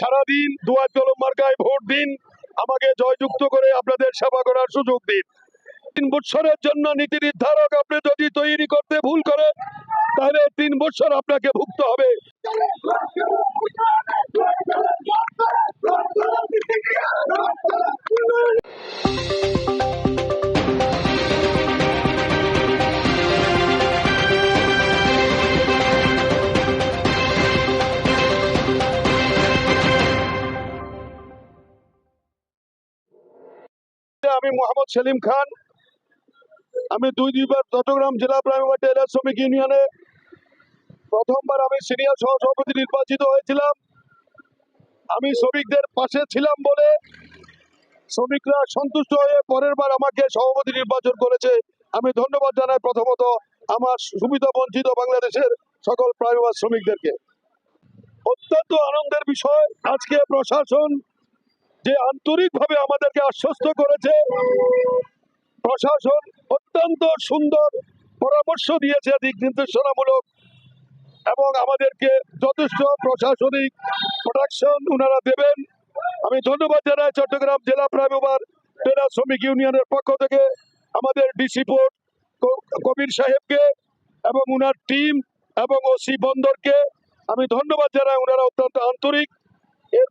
সারাদিন দুয়ার কলম মার্কায় ভোট দিন, আমাকে জয়যুক্ত করে আপনাদের সেবা করার সুযোগ দিন। তিন বছরের জন্য নীতি নির্ধারক আপনি যদি তৈরি করতে ভুল করে তাহলে তিন বছর আপনাকে ভুগতে হবে। আমি মোহাম্মদ সেলিম খান। আমি দুই দুইবার চট্টগ্রাম জেলা প্রাইমারি টেলার শ্রমিক ইউনিয়নে প্রথমবার আমি সিনিয়র সহ সভাপতি নির্বাচিত হয়েছিলাম। আমি শ্রমিকদের পাশে ছিলাম বলে শ্রমিকরা সন্তুষ্ট হয়ে পরের বার আমাকে সভাপতি নির্বাচন করেছে। আমি ধন্যবাদ জানাই প্রথমত আমার সুবিধা বঞ্চিত বাংলাদেশের সকল প্রাইমার শ্রমিকদেরকে। অত্যন্ত আনন্দের বিষয় আজকে প্রশাসন যে আন্তরিকভাবে আমাদেরকে আশ্বস্ত করেছে, প্রশাসন অত্যন্ত সুন্দর পরামর্শ দিয়েছে দিক নির্দেশনামূলক এবং আমাদেরকে যথেষ্ট প্রশাসনিক প্রোটেকশন ওনারা দেবেন। আমি ধন্যবাদ জানাই চট্টগ্রাম জেলা প্রাইমার টেরা শ্রমিক ইউনিয়নের পক্ষ থেকে আমাদের ডিসি পোর্ট কবির সাহেবকে এবং উনার টিম এবং ওসি বন্দরকে। আমি ধন্যবাদ জানাই ওনারা অত্যন্ত আন্তরিক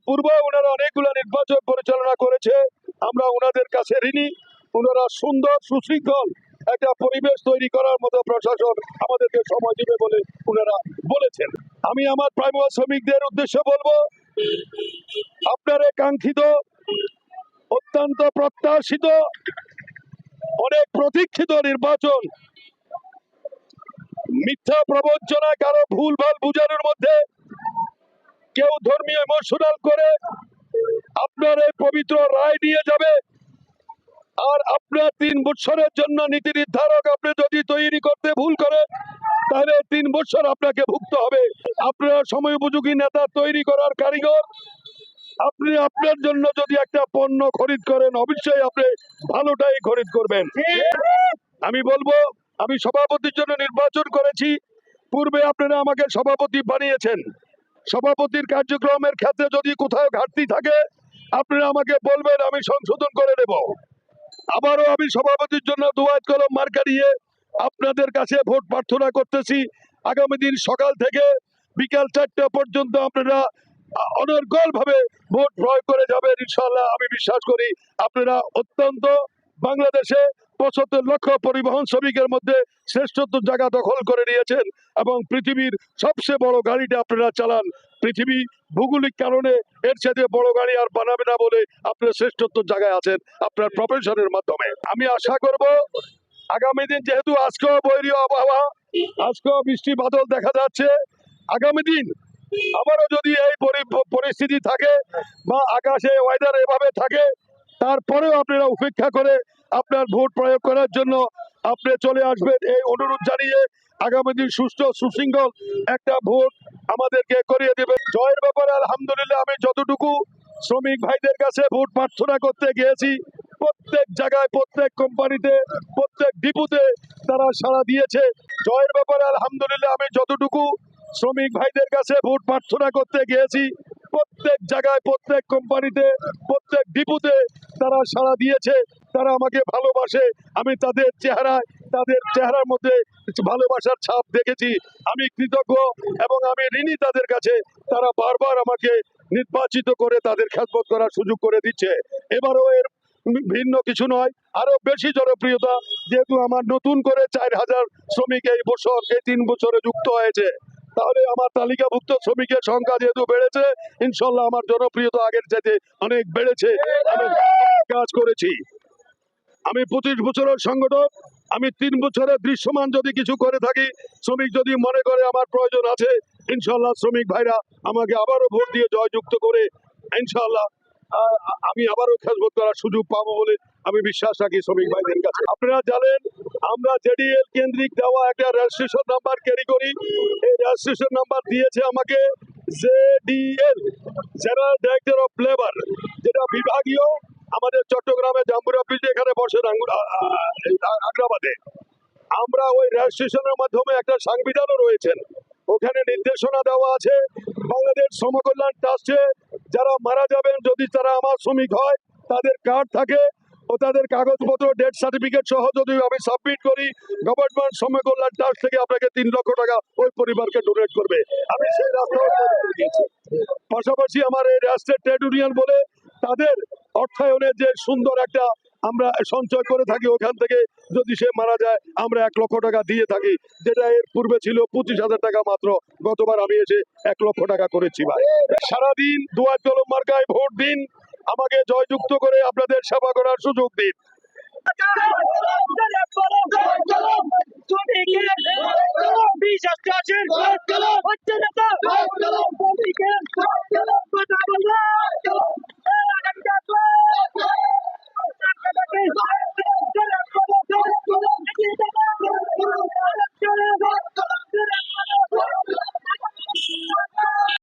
পূর্বে ওনারা অনেকগুলো নির্বাচন পরিচালনা করেছে। আমরা ওনাদের কাছে ঋণী। ওনারা সুন্দর, সুশৃঙ্খল একটা পরিবেশ তৈরি করার মতো প্রশাসন আমাদেরকে সময় দিবে বলে ওনারা বলেছেন। আমি আমার প্রাইমার শ্রমিকদের উদ্দেশ্যে বলব, আপনার কাঙ্ক্ষিত, অত্যন্ত প্রত্যাশিত, অনেক প্রতীক্ষিত নির্বাচন মিথ্যা প্রবঞ্চনা কারও ভুল ভালো বুঝানোর মধ্যে কেউ ধর্মীয় ইমোশনাল করে আপনার এই পবিত্র রায় নিয়ে যাবে। আর আপনার তিন বছরের জন্য নীতি নির্ধারক আপনি যদি তৈরি করতে ভুল করেন, তাহলে তিন বছর আপনাকে ভুগতে হবে। আপনার সময় উপযোগী নেতা তৈরি করার কারিগর। আপনি আপনার জন্য যদি একটা পণ্য খরিদ করেন, অবশ্যই আপনি ভালোটাই খরিদ করবেন। আমি বলব, আমি সভাপতির জন্য নির্বাচন করেছি। পূর্বে আপনারা আমাকে সভাপতি বানিয়েছেন। সভাপতির কার্যক্রমের ক্ষেত্রে যদি কোথাও ঘাটতি থাকে, আপনারা আমাকে বলবেন, আমি সংশোধন করে নেব আবারও আমি সভাপতির জন্য দুয়াত কলম মার্কা নিয়ে আপনাদের কাছে ভোট প্রার্থনা করতেছি। আগামী দিন সকাল থেকে বিকাল চারটা পর্যন্ত আপনারা অনর্গল ভাবে ভোট প্রয়োগ করে যাবেন ইনশাল্লাহ আমি বিশ্বাস করি আপনারা অত্যন্ত বাংলাদেশে পঁচাত্তর লক্ষ পরিবহন শ্রমিকের মধ্যে শ্রেষ্ঠত্ব জায়গা দখল করে নিয়েছেন এবং পৃথিবীর সবচেয়ে বড় গাড়িটা আপনারা চালান। পৃথিবী ভৌগোলিক কারণে এর সাথে বড় গাড়ি আর বানাবে না বলে আপনার শ্রেষ্ঠত্ব জায়গায় আছেন আপনার প্রফেশনের মাধ্যমে। আমি আশা করব, আগামী দিন যেহেতু আজকেও বৈরী আবহাওয়া, আজকেও বৃষ্টি বাদল দেখা যাচ্ছে, আগামী দিন আবারও যদি এই পরি- পরিস্থিতি থাকে বা আকাশে ওয়েদার এভাবে থাকে, তারপরেও আপনারা উপেক্ষা করে আপনার ভোট প্রয়োগ করার জন্য আপনি চলে আসবেন। এই অনুরোধ জানিয়ে আগামী দিন সুস্থ সুশৃঙ্খল একটা ভোট আমাদেরকে করিয়ে দেবেন। জয়ের ব্যাপারে আলহামদুলিল্লাহ আমি যতটুকু শ্রমিক ভাইদের কাছে ভোট প্রার্থনা করতে গিয়েছি, প্রত্যেক জায়গায়, প্রত্যেক কোম্পানিতে, প্রত্যেক ডিপুতে তারা সাড়া দিয়েছে। জয়ের ব্যাপারে আলহামদুলিল্লাহ আমি যতটুকু শ্রমিক ভাইদের কাছে ভোট প্রার্থনা করতে গিয়েছি, প্রত্যেক জায়গায়, প্রত্যেক কোম্পানিতে, প্রত্যেক ডিপুতে তারা সাড়া দিয়েছে। তারা আমাকে ভালোবাসে। আমি তাদের চেহারায়, তাদের চেহারার মধ্যে ভালোবাসার ছাপ দেখেছি। আমি কৃতজ্ঞ এবং আমি ঋণী তাদের কাছে। তারা বারবার আমাকে নির্বাচিত করে তাদের খেদমত করার সুযোগ করে দিচ্ছে। এবারও এর ভিন্ন কিছু নয়। আরও বেশি জনপ্রিয়তা, যেহেতু আমার নতুন করে চার হাজার শ্রমিক এই বছর, এই তিন বছরে যুক্ত হয়েছে। তাহলে আমার তালিকাভুক্ত শ্রমিকের সংখ্যা যেহেতু বেড়েছে, ইনশাল্লাহ আমার জনপ্রিয়তা আগের চাইতে অনেক বেড়েছে। আমি কাজ করেছি। আমি পঁচিশ বছরের সংগঠক, আমি তিন বছরের দৃশ্যমান যদি কিছু করে থাকি, শ্রমিক যদি মনে করে আমার প্রয়োজন আছে ইনশাল্লাহ শ্রমিক ভাইরা আমাকে আবারও ভোট দিয়ে জয়যুক্ত করে ইনশাল্লাহ আমি আবারও খেজমত করার সুযোগ পাবো বলে আমি বিশ্বাস রাখি শ্রমিক ভাইদের কাছে। আপনারা জানেন, আমরা জেডিএল কেন্দ্রিক দেওয়া একটা রেজিস্ট্রেশন নাম্বার ক্যারি করি। এই রেজিস্ট্রেশন নাম্বার দিয়েছে আমাকে JDL, general director of labour, যেটা বিভাগীয় আমাদের চট্টগ্রামে জাম্বুরা ব্রিজ এখানে আ- আগ্রাবাদে। আমরা ওই রেজিস্ট্রেশনের মাধ্যমে একটা সংবিধানও রয়েছেন ওখানে নির্দেশনা দেওয়া আছে। বাংলাদেশ শ্রমকল্যাণ ট্রাস্টে যারা মারা যাবেন, যদি তারা আমার শ্রমিক হয়, তাদের কার্ড থাকে ও তাদের কাগজপত্র, ডেথ সার্টিফিকেট সহ যদি আমি সাবমিট করি, গভর্নমেন্ট শ্রমিক কল্যাণ ট্রাস্ট থেকে আপনাকে তিন লক্ষ টাকা ওই পরিবারকে ডোনেট করবে। আমি সেই রাস্তা পাশাপাশি আমার এই রাষ্ট্রের ট্রেড ইউনিয়ন বলে তাদের অর্থায়নের যে সুন্দর একটা আমরা সঞ্চয় করে থাকি ওখান থেকে যদি সে মারা যায়, আমরা এক লক্ষ টাকা দিয়ে থাকি, যেটা এর পূর্বে ছিল পঁচিশ হাজার টাকা মাত্র। গতবার আমি এসে এক লক্ষ টাকা করেছি ভাই। সারাদিন দুয়ার কলম মার্কায় ভোট দিন, আমাকে জয়যুক্ত করে আপনাদের সেবা করার সুযোগ দিন।